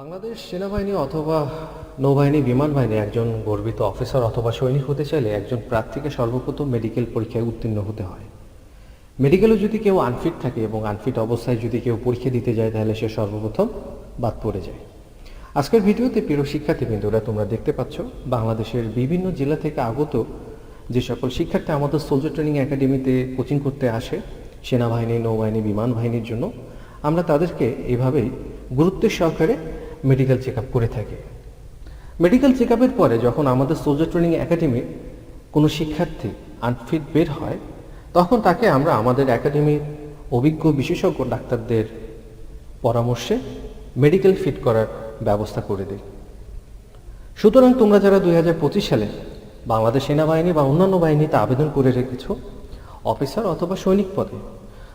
বাংলাদেশ সেনাবাহিনী অথবা নৌবাহিনী বিমান বাহিনী একজন গর্বিত অফিসার অথবা সৈনিক হতে চাইলে একজন প্রার্থীকে সর্বপ্রথম মেডিকেল পরীক্ষায় উত্তীর্ণ হতে হয়। মেডিকেলে যদি কেউ আনফিট থাকে এবং আনফিট অবস্থায় যদি কেউ পরীক্ষা দিতে যায়, তাহলে সে সর্বপ্রথম বাদ পড়ে যায়। আজকের ভিডিওতে প্রিয় শিক্ষার্থীবৃন্দরা, তোমরা দেখতে পাচ্ছ, বাংলাদেশের বিভিন্ন জেলা থেকে আগত যে সকল শিক্ষার্থী আমাদের সোলজার ট্রেনিং একাডেমিতে কোচিং করতে আসে, সেনাবাহিনী, নৌবাহিনী বিমান বাহিনীর জন্য, আমরা তাদেরকে এভাবেই গুরুত্বের সহকারে মেডিকেল চেক করে থাকি। মেডিকেল চেক পরে যখন আমাদের সোলজার ট্রেনিং একাডেমির কোনো শিক্ষার্থী আনফিট বের হয়, তখন তাকে আমরা আমাদের একাডেমির অভিজ্ঞ বিশেষজ্ঞ ডাক্তারদের পরামর্শে মেডিকেল ফিট করার ব্যবস্থা করে দিই। সুতরাং তোমরা যারা দুই হাজার পঁচিশ সালে বাংলাদেশ সেনাবাহিনী বা অন্যান্য বাহিনীতে আবেদন করে রেখেছ অফিসার অথবা সৈনিক পদে,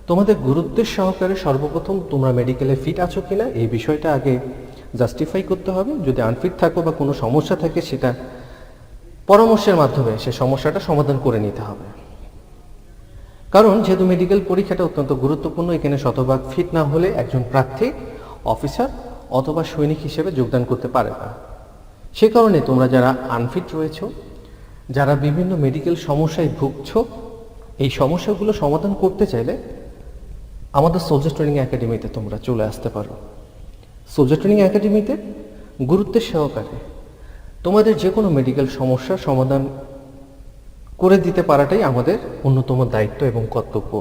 তোমাদের গুরুত্বের সহকারে সর্বপ্রথম তোমরা মেডিকেলে ফিট আছো কিনা এই বিষয়টা আগে জাস্টিফাই করতে হবে। যদি আনফিট থাকো বা কোনো সমস্যা থাকে সেটা পরামর্শের মাধ্যমে সে সমস্যাটা সমাধান করে নিতে হবে। কারণ যেহেতু মেডিকেল পরীক্ষাটা অত্যন্ত গুরুত্বপূর্ণ, এখানে শতভাগ ফিট না হলে একজন প্রার্থী অফিসার অথবা সৈনিক হিসেবে যোগদান করতে পারে না। সে কারণে তোমরা যারা আনফিট রয়েছ, যারা বিভিন্ন মেডিকেল সমস্যায় ভুগছ, এই সমস্যাগুলো সমাধান করতে চাইলে আমাদের সোলজার ট্রেনিং একাডেমিতে তোমরা চলে আসতে পারো। সোলজার ট্রেনিং একাডেমিতে গুরুত্বের সহকারে তোমাদের যে কোনো মেডিকেল সমস্যার সমাধান করে দিতে পারাটাই আমাদের অন্যতম দায়িত্ব এবং কর্তব্য।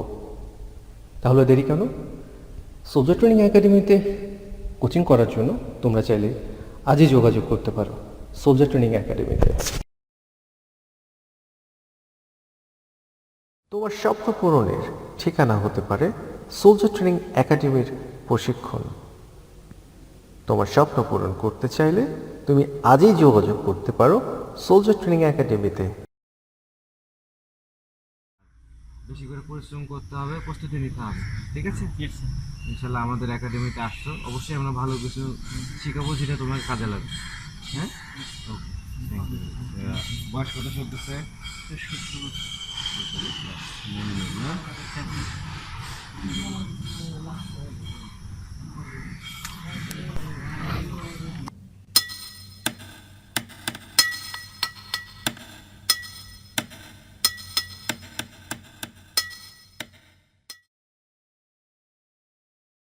তাহলে দেরি কেন? সোলজার ট্রেনিং একাডেমিতে কোচিং করার জন্য তোমরা চাইলে আজই যোগাযোগ করতে পারো সোলজার ট্রেনিং একাডেমিতে তোমার স্বপ্ন পূরণের ঠিকানা হতে পারে সোলজার ট্রেনিং একাডেমির প্রশিক্ষণ। তোমার স্বপ্ন পূরণ করতে চাইলে তুমি আজই যোগাযোগ করতে পারো সোলজার ট্রেনিং একাডেমিতে বেশি করে পরিশ্রম করতে হবে প্রস্তুতি নিতে হবে ঠিক আছে? ইনশাল্লাহ আমাদের একাডেমিতে আসছো। অবশ্যই আমরা ভালো কিছু শেখাবো যেটা তোমার কাজে লাগবে। হ্যাঁ? ওকে থ্যাংক ইউ বয়স কত চলতেছে? মনে